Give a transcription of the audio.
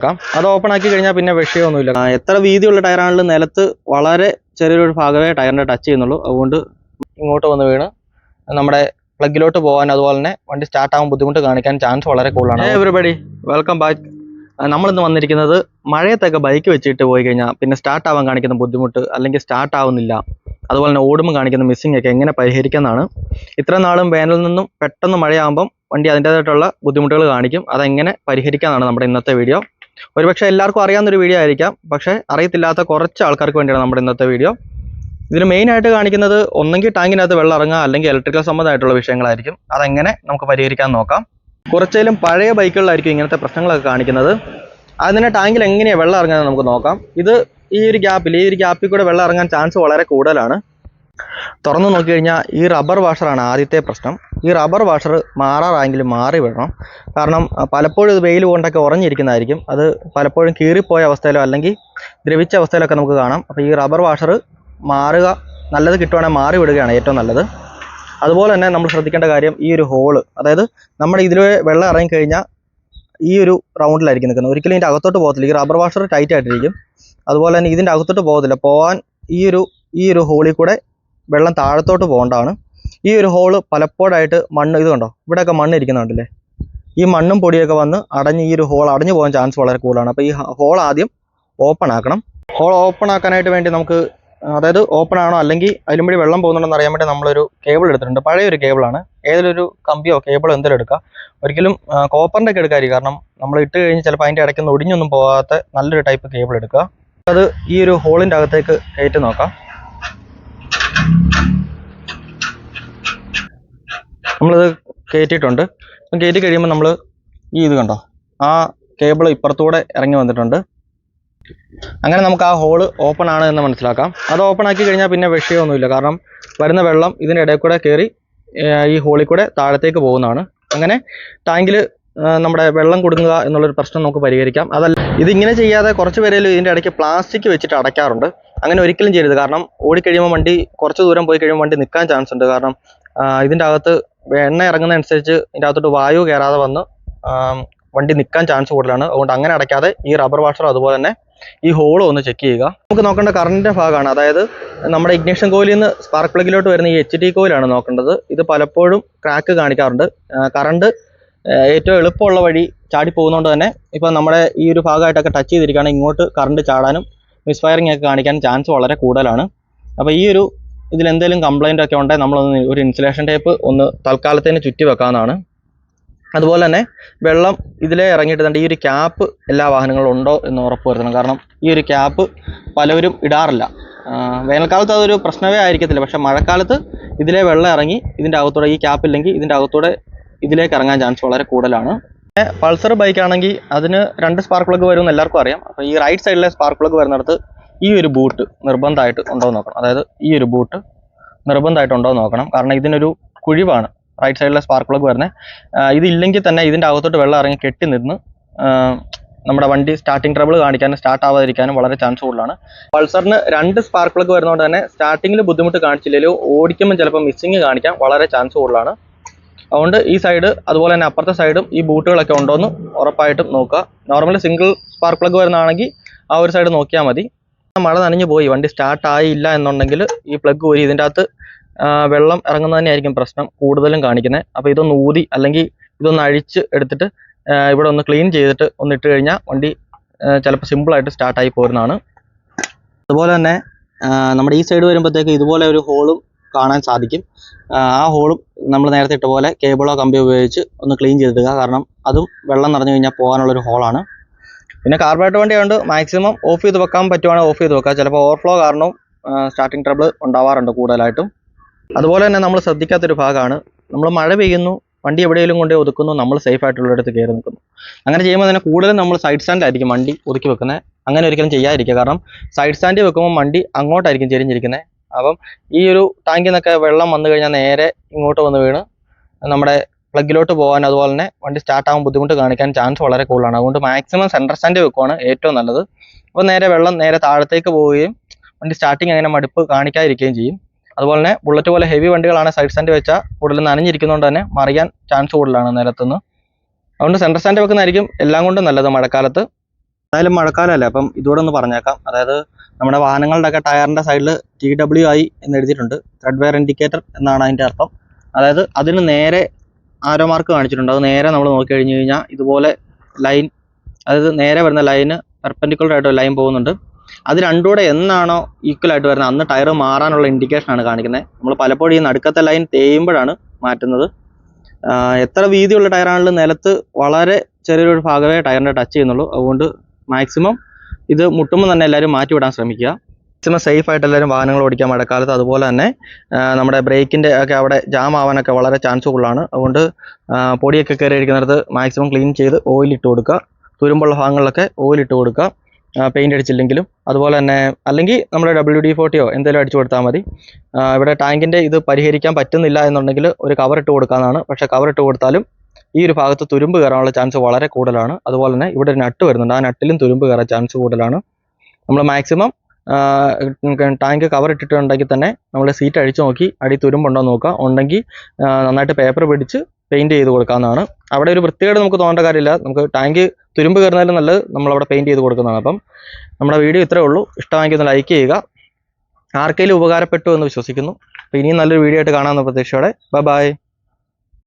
നോക്കാം അത് ഓപ്പൺ ആക്കി കഴിഞ്ഞാൽ പിന്നെ വിഷയമൊന്നുമില്ല. എത്ര വീതിയുള്ള ടയറാണെങ്കിലും നിലത്ത് വളരെ ചെറിയൊരു ഭാഗമേ ടയറിന്റെ ടച്ച് ചെയ്യുന്നുള്ളൂ. അതുകൊണ്ട് ഇങ്ങോട്ട് വന്ന് വീണ് നമ്മുടെ പ്ലഗിലോട്ട് പോകാൻ അതുപോലെ തന്നെ വണ്ടി സ്റ്റാർട്ട് ആകാൻ ബുദ്ധിമുട്ട് കാണിക്കാൻ ചാൻസ് വളരെ കൂടുതലാണ്. എവറിബഡി വെൽക്കം ബാക്ക് നമ്മളിന്ന് വന്നിരിക്കുന്നത് മഴയത്തൊക്കെ ബൈക്ക് വെച്ചിട്ട് പോയി കഴിഞ്ഞാൽ പിന്നെ സ്റ്റാർട്ട് ആവാൻ കാണിക്കുന്ന ബുദ്ധിമുട്ട് അല്ലെങ്കിൽ സ്റ്റാർട്ട് ആവുന്നില്ല. അതുപോലെ തന്നെ ഓടുമ്പോൾ കാണിക്കുന്ന മിസ്സിംഗ് ഒക്കെ എങ്ങനെ പരിഹരിക്കാമെന്നാണ് ഇത്ര നാളും വേനലിൽ നിന്നും പെട്ടെന്ന് മഴയാകുമ്പം വണ്ടി അതിന്റേതായിട്ടുള്ള ബുദ്ധിമുട്ടുകൾ കാണിക്കും. അതെങ്ങനെ പരിഹരിക്കാമെന്നാണ് നമ്മുടെ ഇന്നത്തെ വീഡിയോ ഒരുപക്ഷെ എല്ലാവർക്കും അറിയാവുന്നൊരു വീഡിയോ ആയിരിക്കാം. പക്ഷേ അറിയത്തില്ലാത്ത കുറച്ച് ആൾക്കാർക്ക് വേണ്ടിയാണ് നമ്മുടെ ഇന്നത്തെ വീഡിയോ ഇതിൽ മെയിൻ ആയിട്ട് കാണിക്കുന്നത് ഒന്നെങ്കിൽ ടാങ്കിനകത്ത് വെള്ളം ഇറങ്ങുക അല്ലെങ്കിൽ ഇലക്ട്രിക്കൽ സംബന്ധമായിട്ടുള്ള വിഷയങ്ങളായിരിക്കും. അതെങ്ങനെ നമുക്ക് പരിഹരിക്കാൻ നോക്കാം. കുറച്ചേലും പഴയ ബൈക്കുകളിലായിരിക്കും ഇങ്ങനത്തെ പ്രശ്നങ്ങളൊക്കെ കാണിക്കുന്നത്. അതിന് ടാങ്കിൽ എങ്ങനെയാണ് വെള്ളം ഇറങ്ങുന്നത് നമുക്ക് നോക്കാം. ഇത് ഈ ഒരു ഗ്യാപ്പിൽ ഈ ഒരു ഗ്യാപ്പിൽ കൂടെ വെള്ളം ഇറങ്ങാൻ ചാൻസ് വളരെ കൂടുതലാണ്. തുറന്നു നോക്കി കഴിഞ്ഞാൽ ഈ റബ്ബർ വാഷറാണ് ആദ്യത്തെ പ്രശ്നം. ഈ റബ്ബർ വാഷർ മാറാറായെങ്കിലും മാറി വിടണം കാരണം പലപ്പോഴും ഇത് വെയിൽ കൊണ്ടൊക്കെ ഉറഞ്ഞിരിക്കുന്നതായിരിക്കും. അത് പലപ്പോഴും കീറിപ്പോയ അവസ്ഥയിലോ അല്ലെങ്കിൽ ദ്രവിച്ച അവസ്ഥയിലൊക്കെ നമുക്ക് കാണാം. അപ്പോൾ ഈ റബ്ബർ വാഷർ മാറുക നല്ലത് കിട്ടുവാണെങ്കിൽ മാറി വിടുകയാണ് ഏറ്റവും നല്ലത്. അതുപോലെ തന്നെ നമ്മൾ ശ്രദ്ധിക്കേണ്ട കാര്യം ഈ ഒരു ഹോൾ അതായത് നമ്മുടെ ഇതിൽ വെള്ളം ഇറങ്ങിക്കഴിഞ്ഞാൽ ഈ ഒരു റൗണ്ടിലായിരിക്കും നിൽക്കുന്നത്. ഒരിക്കലും ഇതിന്റെ അകത്തോട്ട് പോകത്തില്ല. ഈ റബ്ബർ വാഷർ ടൈറ്റ് ആയിട്ടിരിക്കും. അതുപോലെ തന്നെ ഇതിന്റെ അകത്തോട്ട് പോകത്തില്ല. പോകാൻ ഈ ഒരു ഈ ഒരു ഹോളിൽ കൂടെ വെള്ളം താഴത്തോട്ട് പോകേണ്ടതാണ്. ഈ ഒരു ഹോൾ പലപ്പോഴായിട്ട് മണ്ണ് ഇത് കണ്ടോ? ഇവിടെയൊക്കെ മണ്ണ് ഇരിക്കുന്നുണ്ടല്ലേ? ഈ മണ്ണും പൊടിയൊക്കെ വന്ന് അടഞ്ഞ് ഈ ഒരു ഹോൾ അടഞ്ഞു പോകാൻ ചാൻസ് വളരെ കൂടുതലാണ്. അപ്പോൾ ഈ ഹോൾ ആദ്യം ഓപ്പൺ ആക്കണം. ഹോൾ ഓപ്പൺ ആക്കാനായിട്ട് വേണ്ടി നമുക്ക് അതായത് ഓപ്പൺ ആണോ അല്ലെങ്കിൽ അതിലും വഴി വെള്ളം പോകുന്നുണ്ടെന്ന് അറിയാൻ വേണ്ടി നമ്മളൊരു കേബിൾ എടുത്തിട്ടുണ്ട്. പഴയ ഒരു കേബിളാണ് ഏതൊരു കമ്പിയോ കേബിളോ എന്തെങ്കിലും എടുക്കുക ഒരിക്കലും കോപ്പറിന്റെ ഒക്കെ എടുക്കാതിരിക്കും. കാരണം നമ്മൾ ഇട്ട് കഴിഞ്ഞ് ചിലപ്പോൾ അതിന്റെ ഇടയ്ക്കൊന്നും ഒടിഞ്ഞൊന്നും പോകാത്ത നല്ലൊരു ടൈപ്പ് കേബിൾ എടുക്കുക. അത് ഈ ഒരു ഹോളിന്റെ അകത്തേക്ക് കയറ്റി നോക്കാം. നമ്മളിത് കയറ്റിയിട്ടുണ്ട് കയറ്റി കഴിയുമ്പോൾ നമ്മൾ ഈ ഇത് കണ്ടോ? ആ കേബിൾ ഇപ്പുറത്തൂടെ ഇറങ്ങി വന്നിട്ടുണ്ട്. അങ്ങനെ നമുക്ക് ആ ഹോൾ ഓപ്പൺ ആണ് എന്ന് മനസ്സിലാക്കാം. അത് ഓപ്പൺ ആക്കി കഴിഞ്ഞാൽ പിന്നെ വിഷയമൊന്നുമില്ല. കാരണം വരുന്ന വെള്ളം ഇതിന്റെ ഇടയിൽ കൂടെ കയറി ഈ ഹോളിൽ കൂടെ താഴത്തേക്ക് പോകുന്നതാണ്. അങ്ങനെ ടാങ്കിൽ നമ്മുടെ വെള്ളം കൊടുക്കുക എന്നുള്ളൊരു പ്രശ്നം നമുക്ക് പരിഹരിക്കാം. അതല്ല ഇതിങ്ങനെ ചെയ്യാതെ കുറച്ച് പേരെങ്കിലും ഇതിന്റെ ഇടയ്ക്ക് പ്ലാസ്റ്റിക് വെച്ചിട്ട് അടയ്ക്കാറുണ്ട്. അങ്ങനെ ഒരിക്കലും ചെയ്യരുത്. കാരണം ഓടിക്കഴിയുമ്പോൾ വണ്ടി കുറച്ച് ദൂരം പോയി കഴിയുമ്പോൾ വണ്ടി നിൽക്കാൻ ചാൻസ് ഉണ്ട്. കാരണം ഇതിന്റെ അകത്ത് എണ്ണ ഇറങ്ങുന്ന അനുസരിച്ച് ഇതിന്റെ അകത്തോട്ട് വായു കയറാതെ വന്ന് വണ്ടി നിൽക്കാൻ ചാൻസ് കൂടുതലാണ്. അതുകൊണ്ട് അങ്ങനെ അടയ്ക്കാതെ ഈ റബ്ബർ വാഷർ അതുപോലെ തന്നെ ഈ ഹോളും ഒന്ന് ചെക്ക് ചെയ്യുക. നമുക്ക് നോക്കേണ്ട കറണ്ടിന്റെ ഭാഗമാണ്. അതായത് നമ്മുടെ ഇഗ്നിഷൻ കോയിലിൽ നിന്ന് സ്പാർക്ക് പ്ലഗിലോട്ട് വരുന്ന ഈ എച്ച് ഡി കോയിലാണ് നോക്കേണ്ടത്. ഇത് പലപ്പോഴും ക്രാക്ക് കാണിക്കാറുണ്ട്. കറണ്ട് ഏറ്റവും എളുപ്പമുള്ള വഴി ചാടി പോകുന്നതുകൊണ്ട് തന്നെ ഇപ്പോൾ നമ്മുടെ ഈ ഒരു ഭാഗമായിട്ടൊക്കെ ടച്ച് ചെയ്തിരിക്കുകയാണെങ്കിൽ ഇങ്ങോട്ട് കറണ്ട് ചാടാനും മിസ്ഫയറിംഗ് ഒക്കെ കാണിക്കാൻ ചാൻസ് വളരെ കൂടുതലാണ്. അപ്പോൾ ഈ ഒരു ഇതിൽ എന്തെങ്കിലും കംപ്ലൈന്റ് ഒക്കെ ഉണ്ടെങ്കിൽ നമ്മളൊന്ന് ഒരു ഇൻസുലേഷൻ ടേപ്പ് ഒന്ന് തൽക്കാലത്തേന് ചുറ്റി വെക്കാവുന്നതാണ്. അതുപോലെ തന്നെ വെള്ളം ഇതിലേ ഇറങ്ങിയിട്ടുണ്ട്. ഈ ഒരു ക്യാപ്പ് എല്ലാ വാഹനങ്ങളും ഉണ്ടോ എന്ന് ഉറപ്പ് വരുത്തണം. കാരണം ഈ ഒരു ക്യാപ്പ് പലവരും ഇടാറില്ല. വേനൽക്കാലത്ത് അതൊരു പ്രശ്നമേ ആയിരിക്കത്തില്ല. പക്ഷേ മഴക്കാലത്ത് ഇതിലെ വെള്ളം ഇറങ്ങി ഇതിന്റെ അകത്തൂടെ ഈ ക്യാപ്പ് ഇല്ലെങ്കിൽ ഇതിന്റെ അകത്തൂടെ ഇതിലേക്ക് ഇറങ്ങാൻ ചാൻസ് വളരെ കൂടുതലാണ്. പൾസർ ബൈക്കാണെങ്കിൽ അതിന് രണ്ട് സ്പാർക്ക് പ്ലഗ് വരും എല്ലാവർക്കും അറിയാം. അപ്പോൾ ഈ റൈറ്റ് സൈഡിലെ സ്പാർക്ക് പ്ലഗ് വരുന്നിടത്ത് ഈ ഒരു ബൂട്ട് നിർബന്ധമായിട്ട് ഉണ്ടോ നോക്കണം. അതായത് ഈ ഒരു ബൂട്ട് നിർബന്ധമായിട്ട് ഉണ്ടോ നോക്കണം. കാരണം ഇതിനൊരു കുഴിവാണ്. റൈറ്റ് സൈഡിലെ സ്പാർക്ക് പ്ലഗ് വരുന്നത് ഇതില്ലെങ്കിൽ തന്നെ ഇതിന്റെ അകത്തോട്ട് വെള്ളം ഇറങ്ങി കെട്ടി നിന്ന് നമ്മുടെ വണ്ടി സ്റ്റാർട്ടിംഗ് ട്രബിൾ കാണിക്കാനും സ്റ്റാർട്ട് ആവാതിരിക്കാനും വളരെ ചാൻസ് കൂടുതലാണ്. പൾസറിന് രണ്ട് സ്പാർക്ക് പ്ലഗ് വരുന്നതുകൊണ്ട് തന്നെ സ്റ്റാർട്ടിങ്ങിൽ ബുദ്ധിമുട്ട് കാണിച്ചില്ലെങ്കിലും ഓടിക്കുമ്പോൾ ചിലപ്പോൾ മിസ്സിങ് കാണിക്കാൻ വളരെ ചാൻസ് കൂടുതലാണ്. അതുകൊണ്ട് ഈ സൈഡ് അതുപോലെ തന്നെ അപ്പുറത്തെ സൈഡും ഈ ബൂട്ടുകളൊക്കെ ഉണ്ടോ എന്ന് ഉറപ്പായിട്ടും നോക്കുക. നോർമലി സിംഗിൾ സ്പാർക്ക് പ്ലഗ് വരുന്നതാണെങ്കിൽ ആ ഒരു സൈഡ് നോക്കിയാൽ മതി. മഴ നനഞ്ഞു പോയി. വണ്ടി സ്റ്റാർട്ട് ആയില്ല എന്നുണ്ടെങ്കിൽ ഈ പ്ലഗ് ഊരി ഇതിന്റെ അകത്ത് വെള്ളം ഇറങ്ങുന്നത് തന്നെയായിരിക്കും പ്രശ്നം കൂടുതലും കാണിക്കുന്നത്. അപ്പോൾ ഇതൊന്ന് ഊതി അല്ലെങ്കിൽ ഇതൊന്ന് അഴിച്ച് എടുത്തിട്ട് ഇവിടെ ഒന്ന് ക്ലീൻ ചെയ്തിട്ട് ഒന്ന് ഇട്ട് കഴിഞ്ഞാൽ വണ്ടി ചിലപ്പോൾ സിമ്പിളായിട്ട് സ്റ്റാർട്ടായി പോരുന്നതാണ്. അതുപോലെ തന്നെ നമ്മുടെ ഈ സൈഡ് വരുമ്പോഴത്തേക്ക് ഇതുപോലെ ഒരു ഹോളും കാണാൻ സാധിക്കും. ആ ഹോളും നമ്മൾ നേരത്തെ ഇട്ട പോലെ കേബിളോ കമ്പിയോ ഉപയോഗിച്ച് ഒന്ന് ക്ലീൻ ചെയ്തിടുക. കാരണം അതും വെള്ളം നിറഞ്ഞു കഴിഞ്ഞാൽ പോകാനുള്ളൊരു ഹോളാണ് പിന്നെ കാർബറേറ്റർ വണ്ടി ആയതുകൊണ്ട് മാക്സിമം ഓഫ് ചെയ്ത് വെക്കാൻ പറ്റുവാണെങ്കിൽ ഓഫ് ചെയ്ത് വെക്കുക. ചിലപ്പോൾ ഓവർഫ്ലോ കാരണം സ്റ്റാർട്ടിങ് ട്രബിൾ ഉണ്ടാവാറുണ്ട് കൂടുതലായിട്ടും. അതുപോലെ തന്നെ നമ്മൾ ശ്രദ്ധിക്കാത്തൊരു ഭാഗമാണ്. നമ്മൾ മഴ പെയ്യുന്നു വണ്ടി എവിടെയെങ്കിലും കൊണ്ട് ഒതുക്കുന്നു നമ്മൾ സേഫ് ആയിട്ടുള്ളിടത്ത് കയറി നിൽക്കുന്നു. അങ്ങനെ ചെയ്യുമ്പോൾ തന്നെ കൂടുതലും നമ്മൾ സൈഡ് സ്റ്റാൻഡിലായിരിക്കും വണ്ടി ഒതുക്കി വെക്കുന്നത് അങ്ങനെ ഒരിക്കലും ചെയ്യാതിരിക്കുക. കാരണം സൈഡ് സ്റ്റാൻഡിൽ വെക്കുമ്പോൾ വണ്ടി അങ്ങോട്ടായിരിക്കും ചെരിഞ്ഞിരിക്കുന്നത് അപ്പം ഈ ഒരു ടാങ്കിൽ നിന്നൊക്കെ വെള്ളം വന്നു കഴിഞ്ഞാൽ നേരെ ഇങ്ങോട്ട് വന്ന് വീണ് നമ്മുടെ പ്ലഗിലോട്ട് പോകാൻ അതുപോലെ തന്നെ വണ്ടി സ്റ്റാർട്ട് ആകാൻ ബുദ്ധിമുട്ട് കാണിക്കാൻ ചാൻസ് വളരെ കൂടുതലാണ്. അതുകൊണ്ട് മാക്സിമം സെൻട്രൽ സ്റ്റാൻഡ് വെക്കുവാണ് ഏറ്റവും നല്ലത്. അപ്പോൾ നേരെ വെള്ളം നേരെ താഴത്തേക്ക് പോവുകയും വണ്ടി സ്റ്റാർട്ടിങ് അങ്ങനെ മടുപ്പ് കാണിക്കാതിരിക്കുകയും ചെയ്യും. അതുപോലെ തന്നെ ബുള്ളറ്റ് പോലെ ഹെവി വണ്ടികളാണ് സൈഡ് സ്റ്റാൻഡ് വെച്ചാൽ കൂടുതൽ നനഞ്ഞിരിക്കുന്നതുകൊണ്ട് തന്നെ മറിയാൻ ചാൻസ് കൂടുതലാണ് നിലത്തുനിന്ന് അതുകൊണ്ട് സെൻട്രൽ സ്റ്റാൻഡ് വെക്കുന്നതായിരിക്കും എല്ലാം കൊണ്ടും നല്ലത് മഴക്കാലത്ത്. എന്തായാലും മഴക്കാലമല്ലേ അപ്പം ഇതുകൂടെ ഒന്ന് പറഞ്ഞേക്കാം. അതായത് നമ്മുടെ വാഹനങ്ങളുടെ ഒക്കെ ടയറിന്റെ സൈഡിൽ ടി ഡബ്ല്യു ഐ എന്ന് എഴുതിയിട്ടുണ്ട്. ത്രെഡ് വെയർ ഇൻഡിക്കേറ്റർ എന്നാണ് അതിന്റെ അർത്ഥം. അതായത് അതിന് നേരെ ആരോ മാർക്ക് കാണിച്ചിട്ടുണ്ട്. അത് നേരെ നമ്മൾ നോക്കി കഴിഞ്ഞ് കഴിഞ്ഞാൽ ഇതുപോലെ ലൈൻ അതായത് നേരെ വരുന്ന ലൈന് പെർപെൻഡിക്കുലർ ആയിട്ട് ലൈൻ പോകുന്നുണ്ട്. അത് രണ്ടുകൂടെ എന്നാണോ ഈക്വൽ ആയിട്ട് വരുന്നത്? അന്ന് ടയർ മാറാനുള്ള ഇൻഡിക്കേഷൻ ആണ് കാണിക്കുന്നത്. നമ്മൾ പലപ്പോഴും ഈ നടുക്കത്തെ ലൈൻ തേയുമ്പോഴാണ് മാറ്റുന്നത്. എത്ര വീതിയുള്ള ടയറാണെങ്കിലും നിലത്ത് വളരെ ചെറിയൊരു ഭാഗമേ ടയറിന്റെ ടച്ച് ചെയ്യുന്നുള്ളൂ. അതുകൊണ്ട് മാക്സിമം ഇത് മുട്ടുമ്പോൾ തന്നെ എല്ലാവരും മാറ്റി വിടാൻ ശ്രമിക്കുക. മാക്സിമം സേഫ് ആയിട്ട് എല്ലാവരും വാഹനങ്ങൾ ഓടിക്കാൻ മഴക്കാലത്ത്. അതുപോലെ തന്നെ നമ്മുടെ ബ്രേക്കിന്റെ ഒക്കെ അവിടെ ജാം ആവാനൊക്കെ വളരെ ചാൻസ് കൂടുതലാണ് അതുകൊണ്ട് പൊടിയൊക്കെ കയറി ഇരിക്കുന്നിടത്ത് മാക്സിമം ക്ലീൻ ചെയ്ത് ഓയിൽ കൊടുക്കുക. തുരുമ്പുള്ള ഭാഗങ്ങളിലൊക്കെ ഓയിൽ കൊടുക്കുക. പെയിന്റ് അടിച്ചില്ലെങ്കിലും. അതുപോലെ തന്നെ അല്ലെങ്കിൽ നമ്മുടെ ഡബ്ല്യു ഡി ഫോർട്ടിയോ എന്തെങ്കിലും അടിച്ചു കൊടുത്താൽ മതി. ഇവിടെ ടാങ്കിന്റെ ഇത് പരിഹരിക്കാൻ പറ്റുന്നില്ല എന്നുണ്ടെങ്കിൽ ഒരു കവർ ഇട്ട് കൊടുക്കാമെന്നാണ് പക്ഷേ കവർ ഇട്ട് കൊടുത്താലും ഈ ഒരു ഭാഗത്ത് തുരുമ്പ് കയറാനുള്ള ചാൻസ് വളരെ കൂടുതലാണ്. അതുപോലെ തന്നെ ഇവിടെ ഒരു നട്ട് വരുന്നുണ്ട്. ആ നട്ടിലും തുരുമ്പ് കയറാൻ ചാൻസ് കൂടുതലാണ്. നമ്മൾ മാക്സിമം ടാങ്ക് കവർ ഇട്ടിട്ടുണ്ടെങ്കിൽ തന്നെ നമ്മൾ സീറ്റ് അഴിച്ചു നോക്കി അടി തുരുമ്പുണ്ടോ നോക്കുക. ഉണ്ടെങ്കിൽ നന്നായിട്ട് പേപ്പർ പിടിച്ച് പെയിന്റ് ചെയ്ത് കൊടുക്കാവുന്നതാണ്. അവിടെ ഒരു വൃത്തികേട് നമുക്ക് തോന്നേണ്ട കാര്യമില്ല. നമുക്ക് ടാങ്ക് തുരുമ്പ് കയറുന്നതിലും നല്ലത് നമ്മളവിടെ പെയിന്റ് ചെയ്ത് കൊടുക്കുന്നതാണ്. അപ്പം നമ്മുടെ വീഡിയോ ഇത്രേ ഉള്ളൂ. ഇഷ്ടമായെങ്കിൽ ഒന്ന് ലൈക്ക് ചെയ്യുക. ആർക്കെങ്കിലും ഉപകാരപ്പെട്ടു എന്ന് വിശ്വസിക്കുന്നു. അപ്പോൾ ഇനിയും നല്ലൊരു വീഡിയോ ആയിട്ട് കാണാമെന്ന പ്രതീക്ഷയോടെ. Bye bye